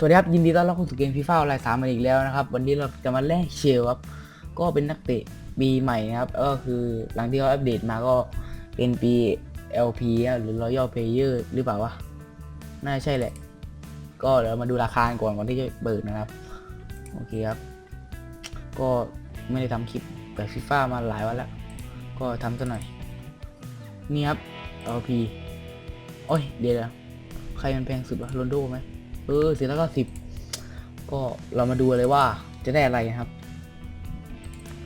สวัสดีครับยินดีต้อนรับเข้าสู่เกมฟีฟ่าออนไลน์สามมาอีกแล้วนะครับ วันนี้เราจะมาแลกเชลครับก็เป็นนักเตะปีใหม่นะครับ ก็คือหลังที่เขาอัปเดตมาก็เป็นปี LP หรือ Royal Player หรือเปล่าวะน่าใช่แหละ ก็เดี๋ยวมาดูราคาก่อนก่อนที่จะเปิดนะครับ โอเคครับ ก็ไม่ได้ทำคลิปแบบฟีฟ่ามาหลายวันแล้ว ก็ทำซะหน่อย นี่ครับ LP โอ้ยเดี๋ยวนะใครมันแพงสุดวะโรนโดไหม เออสี่ร้อยเก้าสิบก็เรามาดูเลยว่าจะได้อะไรนะครับ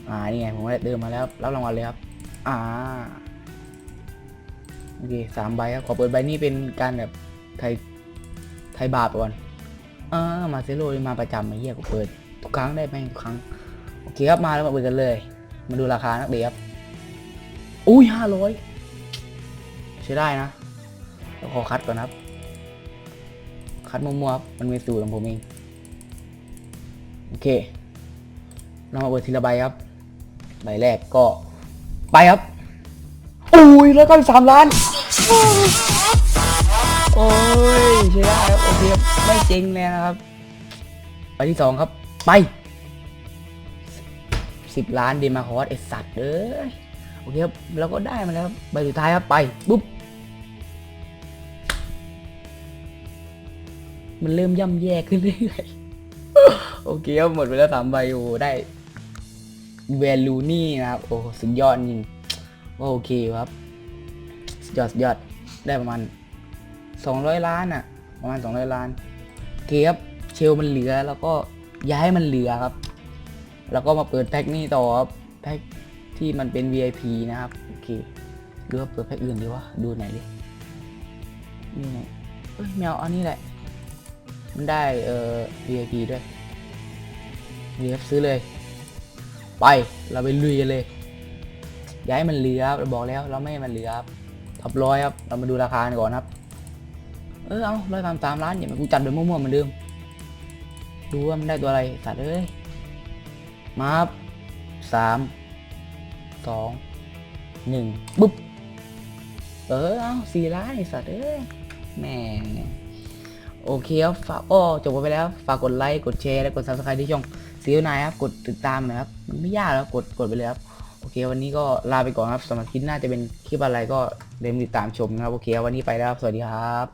อ่านี่ไงผมได้เดินมาแล้วรับรางวัลเลยครับ อ่าโอเคสามใบครับขอเปิดใบนี้เป็นการแบบไทยไทยบาปก่อนอ่ามาเซโร่มาประจำไอ้เหี้ยกูเปิด ทุกครั้งได้แม่งทุกครั้งโอเคครับมาแล้วมาเปิดกันเลย มาดูราคานักเตะครับอุ้ยห้าร้อยใช้ได้นะแล้วขอคัดก่อนครับ คัดมั่วๆครับมันมีสูตรของผมเองโอเค เรามาเปิดทีละใบครับ ใบแรกก็ ไปครับ อุ้ยร้อยเก้าสิบสามล้าน โอ้ยใช่ได้ครับโอเคไม่เจ๊งเลยนะครับ ใบที่สองครับ ไปสิบล้านเดมาคอสไอสัตว์เอ้ยโอเคครับเราก็ได้มาแล้วใบสุดท้ายครับไปปุ๊บ มันเริ่มย่ำแย่ขึ้นเรื่อยๆ โอเคครับหมดไปแล้วสามใบโอ้ได้แวลูนี่นะครับ โอ้สุดยอดจริงโอเคครับสุดยอดสุดยอดได้ประมาณสองร้อยล้านอะประมาณสองร้อยล้านเคครับเชลมันเหลือแล้วก็ย้ายมันเหลือครับ แล้วก็มาเปิดแพ็คนี้ต่อครับแพ็คที่มันเป็น VIP นะครับโอเคหรือว่าเปิดแพ็คอื่นดีวะดูไหนดินี่ไงเอ้ยแมวเอานี่แหละ มันได้เอ่อ VIP ด้วยเดี๋ยซื้อเลย ไป เราไปลุยกันเลย ย้ายมันเหลือครับเราบอกแล้วเราไม่ให้มันเหลือครับทับร้อยครับ เรามาดูราคาก่อนครับ เออ เอาร้อยสามสามล้านอย่ามากูจัดแบบมั่วๆเหมือนเดิม ดูว่ามันได้ตัวอะไรสัตว์เอ้ย มาครับสามสองหนึ่งปุ๊บ เออ เอาสี่ล้านไอสัตว์เอ้ยแม่ โอเคครับฝากก็จบไปแล้ว ฝากกดไลค์ กดแชร์ และกด subscribe ที่ช่องซีอิ๊วนายครับ กดติดตามหนะครับ มันไม่ยากแล้วกด กดไปเลยครับ โอเค วันนี้ก็ลาไปก่อนครับสำหรับคลิปหน้าจะเป็นคลิปอะไรก็เดี๋ยวติดตามชมนะครับ โอเค วันนี้ไปแล้วครับ สวัสดีครับ